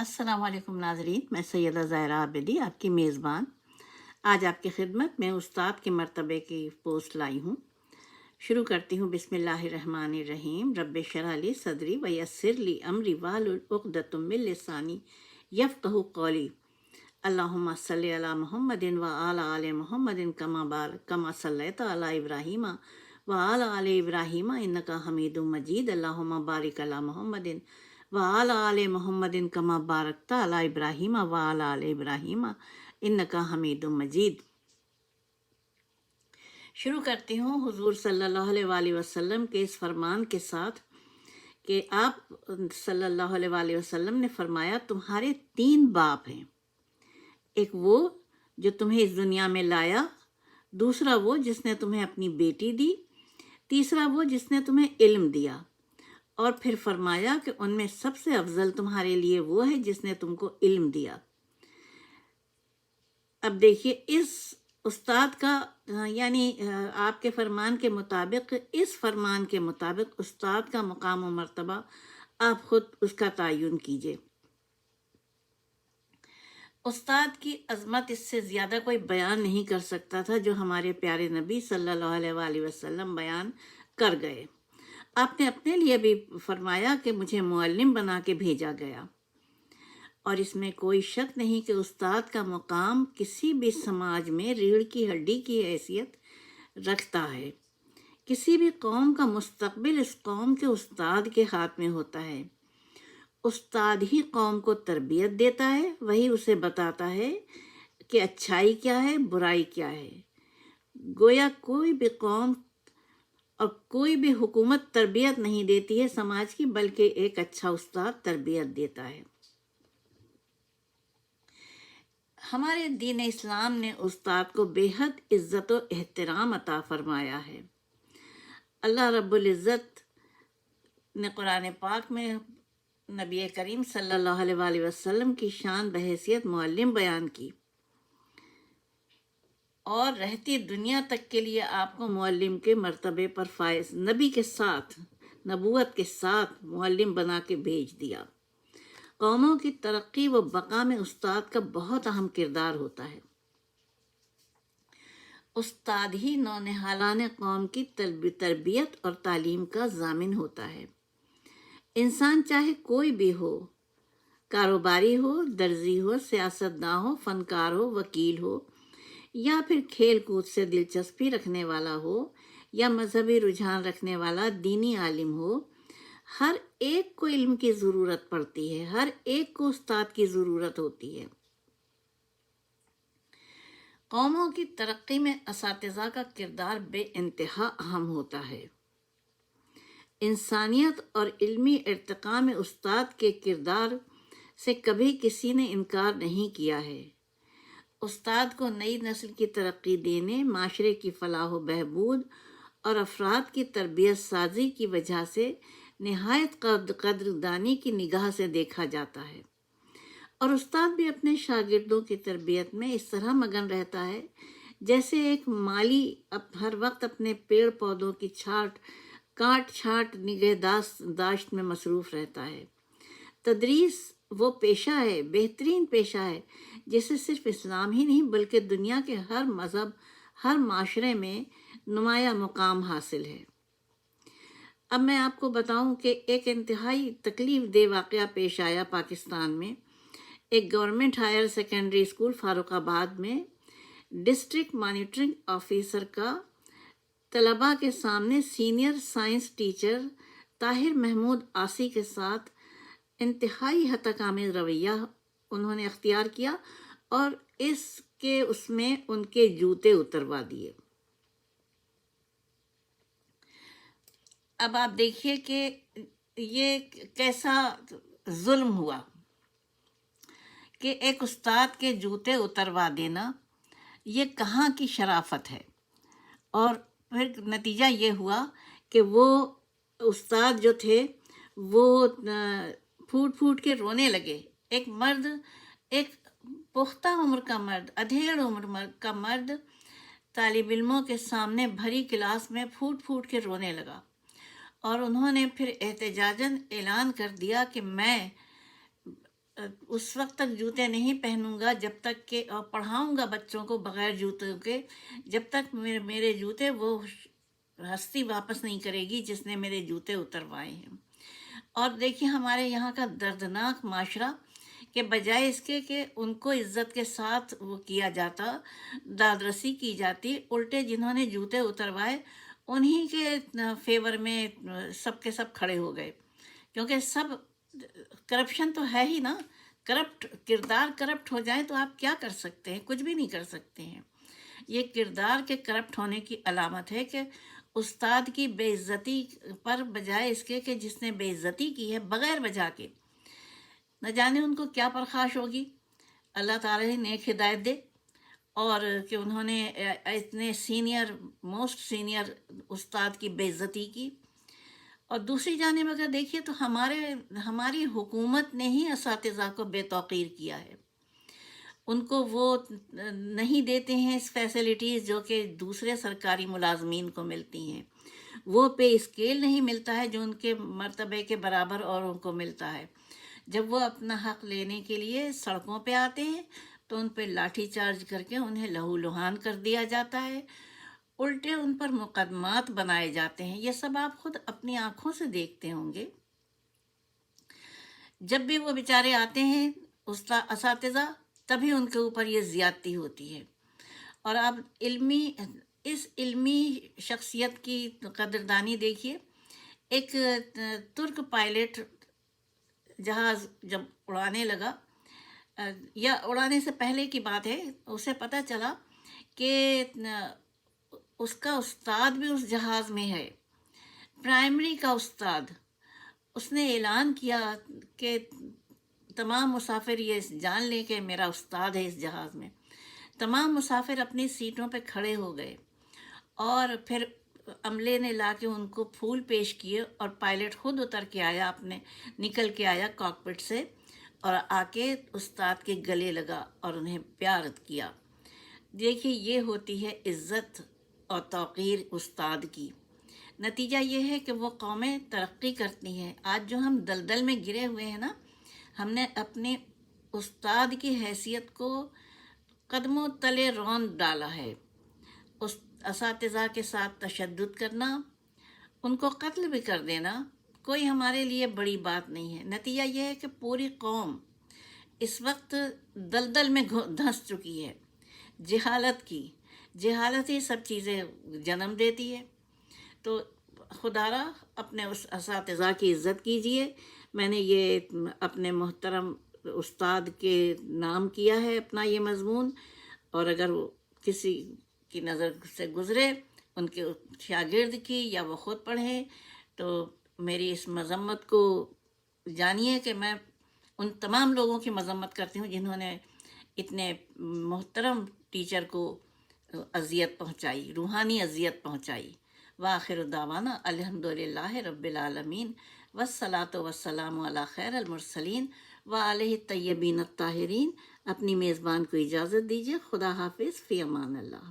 अस्सलाम नाजरीन, मैं सैयदा ज़ायरा आबिदी, आपकी मेज़बान। आज आपकी खिदमत में उस्ताद के मरतबे की पोस्ट लाई हूँ। शुरू करती हूँ, बिस्मिल्लाहिर्रहमानिर्रहीम। रब्ब शराली सदरी व यस्सिरली अमरी वालुक़दतुम मिन लिसानी यफ़क़हु क़ौली। सल्लि अला मुहम्मदिन व आला आले मुहम्मदिन कमा बार, कमा सल्लैता अला इब्राहीमा व आला आले इब्राहीमा इन्नका हमीदुम मजीद। अल्लाहुम्मा बारिक अला मुहम्मदिन व आला मुहम्मदिन कमा बारकता अला इब्राहीमा व आला इब्राहीमा, इन्नका हमीदुम मजीद। शुरू करती हूँ हुजूर सल्लल्लाहु अलैहि वसल्लम के इस फरमान के साथ कि आप सल्लल्लाहु अलैहि वसल्लम ने फरमाया, तुम्हारे तीन बाप हैं। एक वो जो तुम्हें इस दुनिया में लाया, दूसरा वो जिसने तुम्हें अपनी बेटी दी, तीसरा वो जिसने तुम्हें इल्म दिया। और फिर फरमाया कि उनमें सबसे अफजल तुम्हारे लिए वो है जिसने तुमको इल्म दिया। अब देखिए, इस उस्ताद का, यानी आपके फरमान के मुताबिक, इस फरमान के मुताबिक उस्ताद का मुकाम व मरतबा आप खुद उसका तयन कीजिए। उस्ताद की अजमत इससे ज़्यादा कोई बयान नहीं कर सकता था जो हमारे प्यारे नबी सल्लल्लाहु अलैहि वसल्लम बयान कर गए। आपने अपने लिए भी फरमाया कि मुझे मुअल्लिम बना के भेजा गया। और इसमें कोई शक नहीं कि उस्ताद का मुकाम किसी भी समाज में रीढ़ की हड्डी की हैसियत रखता है। किसी भी कौम का मुस्तकबिल इस कौम के उस्ताद के हाथ में होता है। उस्ताद ही कौम को तरबियत देता है, वही उसे बताता है कि अच्छाई क्या है, बुराई क्या है। गोया कोई भी कौम और कोई भी हुकूमत तरबियत नहीं देती है समाज की, बल्कि एक अच्छा उस्ताद तरबियत देता है। हमारे दीन इस्लाम ने उस्ताद को बेहद इज़्ज़त व एहतराम अता फरमाया है। अल्लाह रब्बुल इज़्ज़त ने कुरान पाक में नबी करीम सल्लल्लाहु अलैहि वसल्लम की शान बहसीत मुअल्लिम बयान की। और रहती दुनिया तक के लिए आपको मुअल्लिम के मर्तबे पर फायज नबी के साथ नबूत के साथ मुअल्लिम बना के भेज दिया। कौमों की तरक्की व बका में उस्ताद का बहुत अहम किरदार होता है। उस्ताद ही नौनहालान कौम की तरबियत और तालीम का जामिन होता है। इंसान चाहे कोई भी हो, कारोबारी हो, दर्जी हो, सियासतदान हो, फनकार हो, वकील हो या फिर खेल कूद से दिलचस्पी रखने वाला हो, या मजहबी रुझान रखने वाला दीनी आलिम हो, हर एक को इल्म की ज़रूरत पड़ती है, हर एक को उस्ताद की ज़रूरत होती है। कौमों की तरक्की में इस का किरदार बे इंतहा अहम होता है। इंसानियत और इल्मी इरतका में उस्ताद के किरदार से कभी किसी ने इनकार नहीं किया है। उस्ताद को नई नस्ल की तरक्की देने, माशरे की फलाह बहबूद और अफराद की तरबियत साजी की वजह से नहायत कदरदानी की निगाह से देखा जाता है। और उस्ताद भी अपने शागिर्दों की तरबियत में इस तरह मगन रहता है, जैसे एक माली अब हर वक्त अपने पेड़ पौधों की छाट काट छाट निगहदाश्त में मसरूफ़ रहता है। तदरीस वो पेशा है, बेहतरीन पेशा है, जिसे सिर्फ़ इस्लाम ही नहीं, बल्कि दुनिया के हर मज़हब, हर माशरे में नुमाया मुकाम हासिल है। अब मैं आपको बताऊँ कि एक इंतहाई तकलीफ़ दे वाक़ पेश आया पाकिस्तान में। एक government higher secondary school Farrukhabad में डिस्ट्रिक्ट मॉनिटरिंग ऑफिसर का तलबा के सामने senior science teacher Tahir Mahmood Aasi के साथ इंतहाई हतकामिज रवैया उन्होंने अख्तियार किया और इसके उसमें उनके जूते उतरवा दिए। अब आप देखिए कि ये कैसा जुल्म हुआ कि एक उस्ताद के जूते उतरवा देना, ये कहाँ की शराफत है? और फिर नतीजा ये हुआ कि वो उस्ताद जो थे, वो फूट फूट के रोने लगे। एक मर्द, एक पुख्ता उम्र का मर्द, अधेड़ उम्र का मर्द तालब इलमों के सामने भरी क्लास में फूट फूट के रोने लगा। और उन्होंने फिर एहतजाजन ऐलान कर दिया कि मैं उस वक्त तक जूते नहीं पहनूँगा, जब तक के और पढ़ाऊँगा बच्चों को बगैर जूतों के, जब तक मेरे मेरे जूते वो हस्ती वापस नहीं करेगी जिसने मेरे जूते उतरवाए हैं। और देखिए हमारे यहाँ का दर्दनाक माशरा के बजाय इसके कि उनको इज़्ज़त के साथ वो किया जाता, दादरसी की जाती, उल्टे जिन्होंने जूते उतरवाए, उन्हीं के फेवर में सबके सब खड़े हो गए। क्योंकि सब, करप्शन तो है ही ना, करप्ट, किरदार करप्ट हो जाए तो आप क्या कर सकते हैं? कुछ भी नहीं कर सकते हैं। ये किरदार के करप्ट होने की अलामत है कि उस्ताद की बेइज्जती पर बजाय इसके कि जिसने बेइज्जती की है, बगैर वजह के। न जाने उनको क्या परखाश होगी। अल्लाह ताला ही नेक हिदायत दे और कि उन्होंने इतने सीनियर, मोस्ट सीनियर उस्ताद की बेइज्जती की। और दूसरी जानब अगर देखिए तो हमारे, हमारी हुकूमत ने ही इस को बेतौकीर किया है। उनको वो नहीं देते हैं इस फैसिलिटीज़ जो कि दूसरे सरकारी मुलाजमीन को मिलती हैं। वो पे स्केल नहीं मिलता है, जो उनके मरतबे के बराबर और उनको मिलता है। जब वो अपना हक लेने के लिए सड़कों पे आते हैं तो उन पर लाठी चार्ज करके उन्हें लहू लुहान कर दिया जाता है। उल्टे उन पर मुकदमात बनाए जाते हैं। ये सब आप खुद अपनी आँखों से देखते होंगे। जब भी वो बेचारे आते हैं उस इस तभी उनके ऊपर ये ज़्यादती होती है। और आप इल्मी, इस इल्मी शख्सियत की कदरदानी देखिए। एक, तुर्क पायलट जहाज़ जब उड़ाने लगा, या उड़ाने से पहले की बात है, उसे पता चला कि, उसका उस्ताद भी उस जहाज़ में है। प्राइमरी का उस्ताद। उसने ऐलान किया कि तमाम मुसाफिर ये जान लें कि मेरा उस्ताद है इस जहाज़ में। तमाम मुसाफिर अपनी सीटों पर खड़े हो गए और फिर अमले ने ला के उनको फूल पेश किए और पायलट खुद उतर के आया अपने, निकल के आया कॉकपिट से और आके उस्ताद के गले लगा और उन्हें प्यार किया। देखिए, ये होती है इज़्ज़त और तोक़ीर उस्ताद की। नतीजा ये है कि वो कौमें तरक्की करती हैं। आज जो हम दलदल में गिरे हुए हैं ना हमने अपने उस्ताद की हैसियत को कदमों तले रौन डाला है। उस इस के साथ तशद करना, उनको कत्ल भी कर देना, कोई हमारे लिए बड़ी बात नहीं है। नतीजा यह है कि पूरी कौम इस वक्त दलदल में धंस चुकी है। जहालत की, जहालत ही सब चीज़ें जन्म देती है। तो खुदारा, अपने उस इस की इज़्ज़त कीजिए। मैंने ये अपने मोहतरम उस्ताद के नाम किया है अपना ये मजमून। और अगर वो किसी की नज़र से गुज़रे, उनके शागिर्द की या वो ख़ुद पढ़ें तो मेरी इस मज़म्मत को जानिए कि मैं उन तमाम लोगों की मज़म्मत करती हूँ जिन्होंने इतने मोहतरम टीचर को अजियत पहुँचाई, रूहानी अजियत पहुँचाई। वाखिर दावाना अलहमदिल्ला रबालमीन वसलात वसलाम खैर अलमरसलिन व तय्यबीन ताहरीन अपनी मेज़बान को इजाज़त दीजिए। खुदा हाफिज़। फ़ी अमान अल्लाह